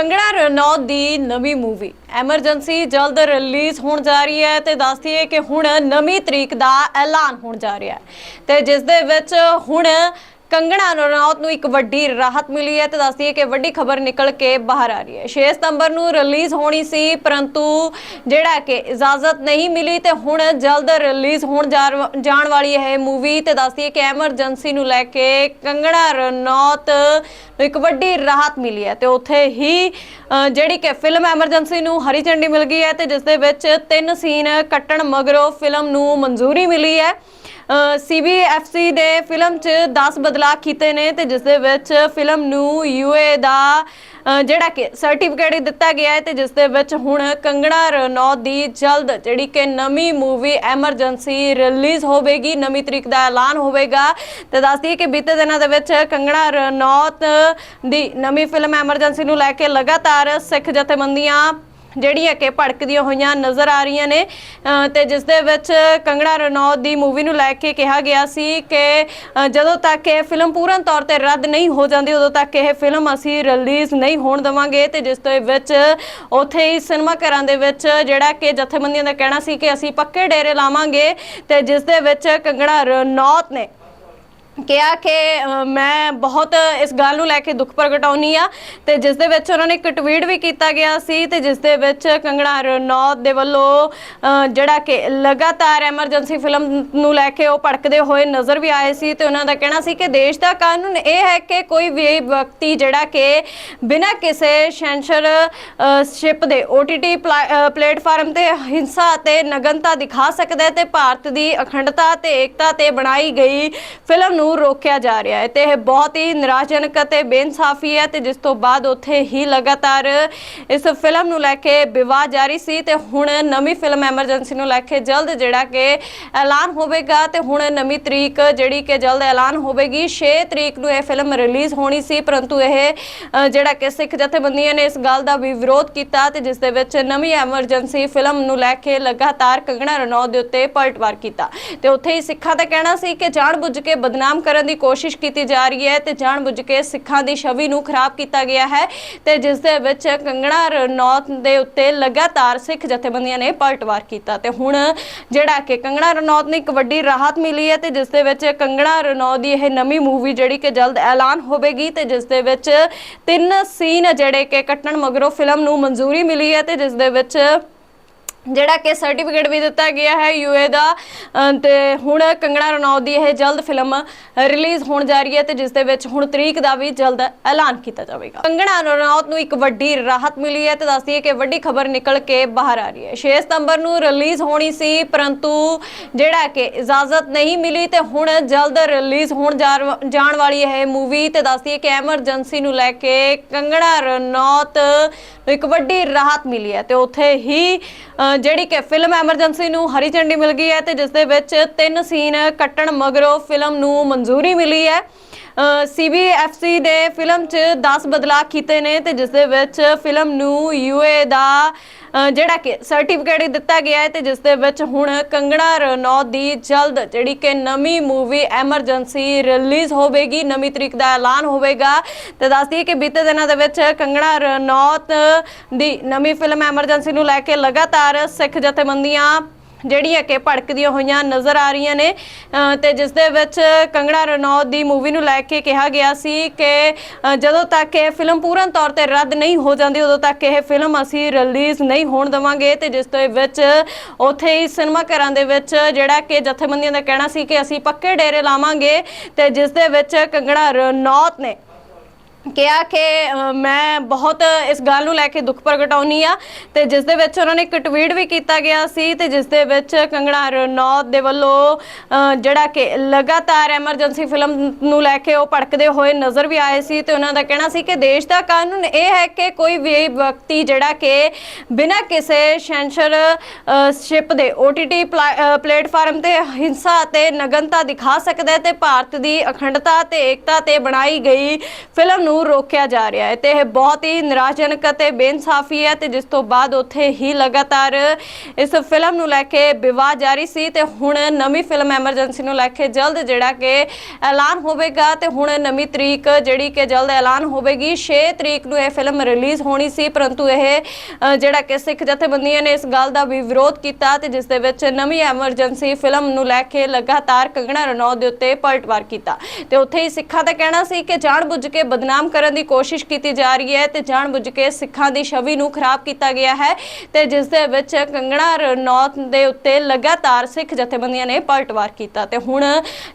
ਕੰਗਣਾ ਰਣੌਤ ਦੀ ਨਵੀਂ movie. Emergency ਜਲਦ release ਹੋਣ ਜਾ ਰਹੀ ਹੈ ਤੇ ਦੱਸਦੀ ਹੈ ਕਿ ਹੁਣ ਨਵੀਂ ਤਰੀਕ ਦਾ ਐਲਾਨ ਹੋਣ ਜਾ ਰਿਹਾ ਹੈ। ਤੇ ਜਿਸ ਦੇ ਵਿੱਚ ਹੁਣ ਕੰਗਣਾ ਰਣੌਤ ਨੂੰ ਇੱਕ ਵੱਡੀ ਰਾਹਤ ਮਿਲੀ ਹੈ ਤੇ ਦੱਸਦੀ ਹੈ ਕਿ ਵੱਡੀ ਖਬਰ ਨਿਕਲ ਕੇ ਬਾਹਰ ਆ ਰਹੀ ਹੈ। 6 ਸਤੰਬਰ ਨੂੰ ਰਿਲੀਜ਼ ਹੋਣੀ ਸੀ, ਪਰੰਤੂ ਜਿਹੜਾ ਕਿ ਇਜਾਜ਼ਤ ਨਹੀਂ ਮਿਲੀ ਤੇ ਹੁਣ ਜਲਦ ਰਿਲੀਜ਼ ਹੋਣ ਜਾ- ਜਾਣ ਵਾਲੀ ਇਹ ਮੂਵੀ ਤੇ ਦੱਸਦੀ ਹੈ ਕਿ ਐਮਰਜੈਂਸੀ ਨੂੰ ਲੈ ਕੇ ਕੰਗਣਾ ਰਣੌਤ ਨੂੰ ਇੱਕ ਵੱਡੀ ਰਾਹਤ ਮਿਲੀ ਹੈ ਤੇ ਉੱਥੇ ਹੀ ਜਿਹੜੀ ਕਿ ਫਿਲਮ ਐਮਰਜੈਂਸੀ ਨੂੰ ਹਰੀ ਝੰਡੀ ਮਿਲ ਗਈ ਹੈ ਤੇ ਜਿਸ ਦੇ ਵਿੱਚ ਤਿੰਨ ਸੀਨ ਕੱਟਣ ਮਗਰੋਂ ਫਿਲਮ ਨੂੰ ਮਨਜ਼ੂਰੀ ਮਿਲੀ ਹੈ। ਸੀਬੀਐਫਸੀ ਨੇ ਫਿਲਮ 'ਚ 10 ਬਦਲਾਅ ਕੀਤੇ ਨੇ ਤੇ ਜਿਸ ਦੇ ਵਿੱਚ ਫਿਲਮ ਨੂੰ ਯੂਏ ਦਾ ਜਿਹੜਾ ਕਿ ਸਰਟੀਫਿਕੇਟ ਦਿੱਤਾ ਗਿਆ ਹੈ ਤੇ ਜਿਸ ਦੇ ਵਿੱਚ ਹੁਣ ਕੰਗਣਾ ਰਣੌਤ ਦੀ ਜਲਦ ਜਿਹੜੀ ਕਿ ਨਵੀਂ ਮੂਵੀ ਐਮਰਜੈਂਸੀ ਰਿਲੀਜ਼ ਹੋਵੇਗੀ, ਨਵੀਂ ਤਰੀਕ ਦਾ ਐਲਾਨ ਹੋਵੇਗਾ। ਤੇ ਦੱਸਦੀ ਹੈ ਕਿ ਬੀਤੇ ਦਿਨਾਂ ਦੇ ਵਿੱਚ ਕੰਗਣਾ ਰਣੌਤ ਦੀ ਨਵੀਂ ਫਿਲਮ ਐਮਰਜੈਂਸੀ ਨੂੰ ਲੈ ਕੇ ਲਗਾਤਾਰ ਸਿੱਖ ਜਥੇਬੰਦੀਆਂ ਜਿਹੜੀਆਂ ਕਿ ਭੜਕਦੀਆਂ ਹੋਈਆਂ ਨਜ਼ਰ ਆ ਰਹੀਆਂ ਨੇ। ਅ, ਤੇ ਜਿਸ ਦੇ ਵਿੱਚ ਕੰਗਣਾ ਰਣੌਤ ਦੀ ਮੂਵੀ ਨੂੰ ਲੈ ਕੇ ਕਿਹਾ ਗਿਆ ਸੀ ਕਿ ਜਦੋਂ ਤੱਕ ਇਹ ਫਿਲਮ ਪੂਰਨ ਤੌਰ ਤੇ ਰੱਦ ਨਹੀਂ ਹੋ ਜਾਂਦੀ ਉਦੋਂ ਤੱਕ ਇਹ ਫਿਲਮ ਅਸੀਂ ਰਿਲੀਜ਼ ਨਹੀਂ ਹੋਣ ਦੇਵਾਂਗੇ। ਤੇ ਜਿਸ ਦੇ ਵਿੱਚ ਉੱਥੇ ਹੀ ਸਿਨੇਮਾ ਘਰਾਂ ਦੇ ਵਿੱਚ ਜਿਹੜਾ ਕਿ ਜਥੇਬੰਦੀਆਂ ਦਾ ਕਹਿਣਾ ਸੀ ਕਿ ਅਸੀਂ ਪੱਕੇ ਡੇਰੇ ਲਾਵਾਂਗੇ। ਤੇ ਜਿਸ ਦੇ ਵਿੱਚ ਕੰਗਣਾ ਰਣੌਤ ਨੇ ਕਿਹਾ ਕਿ ਮੈਂ ਬਹੁਤ ਇਸ ਗੱਲ ਨੂੰ ਲੈ ਕੇ ਦੁੱਖ ਪ੍ਰਗਟਾਉਣੀ ਆ ਤੇ ਜਿਸ ਦੇ ਵਿੱਚ ਉਹਨਾਂ ਨੇ ਇੱਕ ਟਵੀਟ ਵੀ ਕੀਤਾ ਗਿਆ ਸੀ ਤੇ ਜਿਸ ਦੇ ਵਿੱਚ ਕੰਗਣਾ ਰਣੌਤ ਦੇ ਵੱਲੋਂ ਜਿਹੜਾ ਕਿ ਲਗਾਤਾਰ ਐਮਰਜੈਂਸੀ ਫਿਲਮ ਨੂੰ ਲੈ ਕੇ ਉਹ ਭੜਕਦੇ ਹੋਏ ਨਜ਼ਰ ਵੀ ਆਏ ਸੀ ਤੇ ਉਹਨਾਂ ਦਾ ਕਹਿਣਾ ਸੀ ਕਿ ਦੇਸ਼ ਦਾ ਕਾਨੂੰਨ ਇਹ ਹੈ ਕਿ ਕੋਈ ਵੀ ਵਿਅਕਤੀ ਜਿਹੜਾ ਕਿ ਬਿਨਾਂ ਕਿਸੇ ਸ਼ੈਂਸ਼ਰ ਸ਼ਿਪ ਦੇ OTT ਪਲਾ- ਪਲੇਟਫਾਰਮ ਤੇ ਹਿੰਸਾ ਅਤੇ ਨਗਨਤਾ ਦਿਖਾ ਸਕਦਾ ਹੈ ਤੇ ਭਾਰਤ ਦੀ ਅਖੰਡਤਾ ਤੇ ਏਕਤਾ ਤੇ ਬਣਾਈ ਗਈ ਫਿਲਮ ਨੂੰ ਰੋਕਿਆ ਜਾ ਰਿਹਾ ਹੈ ਤੇ ਇਹ ਬਹੁਤ ਹੀ ਨਿਰਾਸ਼ਜਨਕ ਅਤੇ ਬੇਇਨਸਾਫੀ ਹੈ ਤੇ ਜਿਸ ਤੋਂ ਬਾਅਦ ਉੱਥੇ ਹੀ ਲਗਾਤਾਰ ਇਸ ਫਿਲਮ ਨੂੰ ਲੈ ਕੇ ਵਿਵਾਦ ਜਾਰੀ ਸੀ ਤੇ ਹੁਣ ਨਵੀਂ ਫਿਲਮ ਐਮਰਜੈਂਸੀ ਨੂੰ ਲੈ ਕੇ ਜਲਦ ਜਿਹੜਾ ਕਿ ਐਲਾਨ ਹੋਵੇਗਾ ਤੇ ਹੁਣ ਨਵੀਂ ਤਰੀਕ ਜਿਹੜੀ ਕਿ ਜਲਦ ਐਲਾਨ ਹੋਵੇਗੀ 6 ਤਰੀਕ ਨੂੰ ਇਹ ਫਿਲਮ ਰਿਲੀਜ਼ ਹੋਣੀ ਸੀ, ਪਰੰਤੂ ਇਹ ਜਿਹੜਾ ਕਿ ਸਿੱਖ ਜਥੇਬੰਦੀਆਂ ਨੇ ਇਸ ਗੱਲ ਦਾ ਵੀ ਵਿਰੋਧ ਕੀਤਾ ਤੇ ਜਿਸ ਦੇ ਵਿੱਚ ਨਵੀਂ ਐਮਰਜੈਂਸੀ ਫਿਲਮ ਨੂੰ ਲੈ ਕੇ ਲਗਾਤਾਰ ਕੰਗਣਾ ਰਣੌਤ ਦੇ ਉੱਤੇ ਪਲਟਵਾਰ ਕੀਤਾ। ਤੇ ਉੱਥੇ ਹੀ ਸਿੱਖਾਂ ਦਾ ਕਹਿਣਾ ਸੀ ਕਿ ਜਾਣਬੁੱਝ ਕੇ ਬਦਨਾਮ ਕਰਨ ਦੀ ਕੋਸ਼ਿਸ਼ ਕੀਤੀ ਜਾ ਰਹੀ ਹੈ ਤੇ ਜਾਣਬੁੱਝ ਕੇ ਸਿੱਖਾਂ ਦੀ ਛਵੀ ਨੂੰ ਖਰਾਬ ਕੀਤਾ ਗਿਆ ਹੈ ਤੇ ਜਿਸ ਦੇ ਵਿੱਚ ਕੰਗਣਾ ਰਣੌਤ ਦੇ ਉੱਤੇ ਲਗਾਤਾਰ ਸਿੱਖ ਜਥੇਬੰਦੀਆਂ ਨੇ ਪਲਟਵਾਰ ਕੀਤਾ ਤੇ ਹੁਣ ਜਿਹੜਾ ਕਿ ਕੰਗਣਾ ਰਣੌਤ ਨੂੰ ਇੱਕ ਵੱਡੀ ਰਾਹਤ ਮਿਲੀ ਹੈ ਤੇ ਜਿਸ ਦੇ ਵਿੱਚ ਕੰਗਣਾ ਰਣੌਤ ਦੀ ਇਹ ਨਵੀਂ ਮੂਵੀ ਜਿਹੜੀ ਕਿ ਜਲਦ ਐਲਾਨ ਹੋਵੇਗੀ ਤੇ ਜਿਸ ਦੇ ਵਿੱਚ ਤਿੰਨ ਸੀਨ ਜਿਹੜੇ ਕਿ ਕੱਟਣ ਮਗਰੋਂ ਫਿਲਮ ਨੂੰ ਮਨਜ਼ੂਰੀ ਮਿਲੀ ਹੈ ਤੇ ਜਿਸ ਦੇ ਵਿੱਚ ਜਿਹੜਾ ਕਿ ਸਰਟੀਫਿਕੇਟ ਵੀ ਦਿੱਤਾ ਗਿਆ ਹੈ ਯੂਏ ਦਾ, ਅਹ, ਤੇ ਹੁਣ ਕੰਗਣਾ ਰਣੌਤ ਦੀ ਇਹ ਜਲਦ ਫਿਲਮ ਰਿਲੀਜ਼ ਹੋਣ ਜਾ ਰਹੀ ਹੈ ਤੇ ਜਿਸ ਦੇ ਵਿੱਚ ਹੁਣ ਤਰੀਕ ਦਾ ਵੀ ਜਲਦ ਐਲਾਨ ਕੀਤਾ ਜਾਵੇਗਾ। ਕੰਗਣਾ ਰਣੌਤ ਨੂੰ ਇੱਕ ਵੱਡੀ ਰਾਹਤ ਮਿਲੀ ਹੈ ਤੇ ਦੱਸਦੀ ਹੈ ਕਿ ਵੱਡੀ ਖਬਰ ਨਿਕਲ ਕੇ ਬਾਹਰ ਆ ਰਹੀ ਹੈ। 6 ਸਤੰਬਰ ਨੂੰ ਰਿਲੀਜ਼ ਹੋਣੀ ਸੀ, ਪਰੰਤੂ ਜਿਹੜਾ ਕਿ ਇਜਾਜ਼ਤ ਨਹੀਂ ਮਿਲੀ ਤੇ ਹੁਣ ਜਲਦ ਰਿਲੀਜ਼ ਹੋਣ ਜਾ- ਜਾਣ ਵਾਲੀ ਇਹ ਮੂਵੀ ਤੇ ਦੱਸਦੀ ਹੈ ਕਿ ਐਮਰਜੈਂਸੀ ਨੂੰ ਲੈ ਕੇ ਕੰਗਣਾ ਰਣੌਤ ਨੂੰ ਇੱਕ ਵੱਡੀ ਰਾਹਤ ਮਿਲੀ ਹੈ ਤੇ ਉੱਥੇ ਹੀ ਜਿਹੜੀ ਕਿ ਫਿਲਮ ਐਮਰਜੈਂਸੀ ਨੂੰ ਹਰੀ ਝੰਡੀ ਮਿਲ ਗਈ ਹੈ ਤੇ ਜਿਸ ਦੇ ਵਿੱਚ ਤਿੰਨ ਸੀਨ ਕੱਟਣ ਮਗਰੋਂ ਫਿਲਮ ਨੂੰ ਮਨਜ਼ੂਰੀ ਮਿਲੀ ਹੈ। ਸੀਬੀਐਫਸੀ ਦੇ ਫਿਲਮ 'ਚ 10 ਬਦਲਾਅ ਕੀਤੇ ਨੇ ਤੇ ਜਿਸ ਦੇ ਵਿੱਚ ਫਿਲਮ ਨੂੰ ਯੂਏ ਦਾ ਜਿਹੜਾ ਕਿ ਸਰਟੀਫਿਕੇਟ ਦਿੱਤਾ ਗਿਆ ਹੈ ਤੇ ਜਿਸ ਦੇ ਵਿੱਚ ਹੁਣ ਕੰਗਣਾ ਰਣੌਤ ਦੀ ਜਲਦ ਜਿਹੜੀ ਕਿ ਨਵੀਂ ਮੂਵੀ ਐਮਰਜੈਂਸੀ ਰਿਲੀਜ਼ ਹੋਵੇਗੀ, ਨਵੀਂ ਤਰੀਕ ਦਾ ਐਲਾਨ ਹੋਵੇਗਾ। ਤੇ ਦੱਸਦੀ ਹੈ ਕਿ ਬੀਤੇ ਦਿਨਾਂ ਦੇ ਵਿੱਚ ਕੰਗਣਾ ਰਣੌਤ ਦੀ ਨਵੀਂ ਫਿਲਮ ਐਮਰਜੈਂਸੀ ਨੂੰ ਲੈ ਕੇ ਲਗਾਤਾਰ ਸਿੱਖ ਜਥੇਬੰਦੀਆਂ ਜਿਹੜੀਆਂ ਕਿ ਭੜਕਦੀਆਂ ਹੋਈਆਂ ਨਜ਼ਰ ਆ ਰਹੀਆਂ ਨੇ। ਅ, ਤੇ ਜਿਸ ਦੇ ਵਿੱਚ ਕੰਗਣਾ ਰਣੌਤ ਦੀ ਮੂਵੀ ਨੂੰ ਲੈ ਕੇ ਕਿਹਾ ਗਿਆ ਸੀ ਕਿ ਜਦੋਂ ਤੱਕ ਇਹ ਫਿਲਮ ਪੂਰਨ ਤੌਰ ਤੇ ਰੱਦ ਨਹੀਂ ਹੋ ਜਾਂਦੀ ਉਦੋਂ ਤੱਕ ਇਹ ਫਿਲਮ ਅਸੀਂ ਰਿਲੀਜ਼ ਨਹੀਂ ਹੋਣ ਦੇਵਾਂਗੇ। ਤੇ ਜਿਸ ਦੇ ਵਿੱਚ ਉੱਥੇ ਹੀ ਸਿਨੇਮਾ ਘਰਾਂ ਦੇ ਵਿੱਚ ਜਿਹੜਾ ਕਿ ਜਥੇਬੰਦੀਆਂ ਦਾ ਕਹਿਣਾ ਸੀ ਕਿ ਅਸੀਂ ਪੱਕੇ ਡੇਰੇ ਲਾਵਾਂਗੇ। ਤੇ ਜਿਸ ਦੇ ਵਿੱਚ ਕੰਗਣਾ ਰਣੌਤ ਨੇ ਕਿਹਾ ਕਿ ਮੈਂ ਬਹੁਤ ਇਸ ਗੱਲ ਨੂੰ ਲੈ ਕੇ ਦੁੱਖ ਪ੍ਰਗਟਾਉਣੀ ਆ ਤੇ ਜਿਸ ਦੇ ਵਿੱਚ ਉਹਨਾਂ ਨੇ ਇੱਕ ਟਵੀਟ ਵੀ ਕੀਤਾ ਗਿਆ ਸੀ ਤੇ ਜਿਸ ਦੇ ਵਿੱਚ ਕੰਗਣਾ ਰਣੌਤ ਦੇ ਵੱਲੋਂ ਜਿਹੜਾ ਕਿ ਲਗਾਤਾਰ ਐਮਰਜੈਂਸੀ ਫਿਲਮ ਨੂੰ ਲੈ ਕੇ ਉਹ ਭੜਕਦੇ ਹੋਏ ਨਜ਼ਰ ਵੀ ਆਏ ਸੀ ਤੇ ਉਹਨਾਂ ਦਾ ਕਹਿਣਾ ਸੀ ਕਿ ਦੇਸ਼ ਦਾ ਕਾਨੂੰਨ ਇਹ ਹੈ ਕਿ ਕੋਈ ਵੀ ਵਿਅਕਤੀ ਜਿਹੜਾ ਕਿ ਬਿਨਾਂ ਕਿਸੇ ਸ਼ੈਂਸ਼ਰ ਸ਼ਿਪ ਦੇ OTT ਪਲਾ- ਪਲੇਟਫਾਰਮ ਤੇ ਹਿੰਸਾ ਅਤੇ ਨਗਨਤਾ ਦਿਖਾ ਸਕਦਾ ਹੈ ਤੇ ਭਾਰਤ ਦੀ ਅਖੰਡਤਾ ਤੇ ਏਕਤਾ ਤੇ ਬਣਾਈ ਗਈ ਫਿਲਮ ਨੂੰ ਰੋਕਿਆ ਜਾ ਰਿਹਾ ਹੈ ਤੇ ਇਹ ਬਹੁਤ ਹੀ ਨਿਰਾਸ਼ਜਨਕ ਅਤੇ ਬੇਇਨਸਾਫੀ ਹੈ ਤੇ ਜਿਸ ਤੋਂ ਬਾਅਦ ਉੱਥੇ ਹੀ ਲਗਾਤਾਰ ਇਸ ਫਿਲਮ ਨੂੰ ਲੈ ਕੇ ਵਿਵਾਦ ਜਾਰੀ ਸੀ ਤੇ ਹੁਣ ਨਵੀਂ ਫਿਲਮ ਐਮਰਜੈਂਸੀ ਨੂੰ ਲੈ ਕੇ ਜਲਦ ਜਿਹੜਾ ਕਿ ਐਲਾਨ ਹੋਵੇਗਾ ਤੇ ਹੁਣ ਨਵੀਂ ਤਰੀਕ ਜਿਹੜੀ ਕਿ ਜਲਦ ਐਲਾਨ ਹੋਵੇਗੀ 6 ਤਰੀਕ ਨੂੰ ਇਹ ਫਿਲਮ ਰਿਲੀਜ਼ ਹੋਣੀ ਸੀ, ਪਰੰਤੂ ਇਹ ਜਿਹੜਾ ਕਿ ਸਿੱਖ ਜਥੇਬੰਦੀਆਂ ਨੇ ਇਸ ਗੱਲ ਦਾ ਵੀ ਵਿਰੋਧ ਕੀਤਾ ਤੇ ਜਿਸ ਦੇ ਵਿੱਚ ਨਵੀਂ ਐਮਰਜੈਂਸੀ ਫਿਲਮ ਨੂੰ ਲੈ ਕੇ ਲਗਾਤਾਰ ਕੰਗਣਾ ਰਣੌਤ ਦੇ ਉੱਤੇ ਪਲਟਵਾਰ ਕੀਤਾ। ਤੇ ਉੱਥੇ ਹੀ ਸਿੱਖਾਂ ਦਾ ਕਹਿਣਾ ਸੀ ਕਿ ਜਾਣਬੁੱਝ ਕੇ ਬਦਨਾਮ ਕਰਨ ਦੀ ਕੋਸ਼ਿਸ਼ ਕੀਤੀ ਜਾ ਰਹੀ ਹੈ ਤੇ ਜਾਣਬੁੱਝ ਕੇ ਸਿੱਖਾਂ ਦੀ ਛਵੀ ਨੂੰ ਖਰਾਬ ਕੀਤਾ ਗਿਆ ਹੈ ਤੇ ਜਿਸ ਦੇ ਵਿੱਚ ਕੰਗਣਾ ਰਣੌਤ ਦੇ ਉੱਤੇ ਲਗਾਤਾਰ ਸਿੱਖ ਜਥੇਬੰਦੀਆਂ ਨੇ ਪਲਟਵਾਰ ਕੀਤਾ ਤੇ ਹੁਣ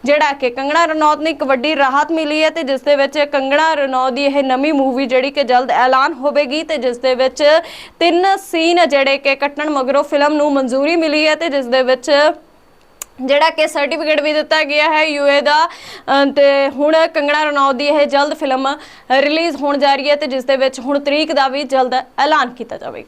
ਜਿਹੜਾ ਕਿ ਕੰਗਣਾ ਰਣੌਤ ਨੂੰ ਇੱਕ ਵੱਡੀ ਰਾਹਤ ਮਿਲੀ ਹੈ ਤੇ ਜਿਸ ਦੇ ਵਿੱਚ ਕੰਗਣਾ ਰਣੌਤ ਦੀ ਇਹ ਨਵੀਂ ਮੂਵੀ ਜਿਹੜੀ ਕਿ ਜਲਦ ਐਲਾਨ ਹੋਵੇਗੀ ਤੇ ਜਿਸ ਦੇ ਵਿੱਚ ਤਿੰਨ ਸੀਨ ਜਿਹੜੇ ਕਿ ਕੱਟਣ ਮਗਰੋਂ ਫਿਲਮ ਨੂੰ ਮਨਜ਼ੂਰੀ ਮਿਲੀ ਹੈ ਤੇ ਜਿਸ ਦੇ ਵਿੱਚ ਜਿਹੜਾ ਕਿ ਸਰਟੀਫਿਕੇਟ ਵੀ ਦਿੱਤਾ ਗਿਆ ਹੈ ਯੂਏ ਦਾ, ਅਹ, ਤੇ ਹੁਣ ਕੰਗਣਾ ਰਣੌਤ ਦੀ ਇਹ ਜਲਦ ਫਿਲਮ ਰਿਲੀਜ਼ ਹੋਣ ਜਾ ਰਹੀ ਹੈ ਤੇ ਜਿਸ ਦੇ ਵਿੱਚ ਹੁਣ ਤਰੀਕ ਦਾ ਵੀ ਜਲਦ ਐਲਾਨ ਕੀਤਾ ਜਾਵੇਗਾ।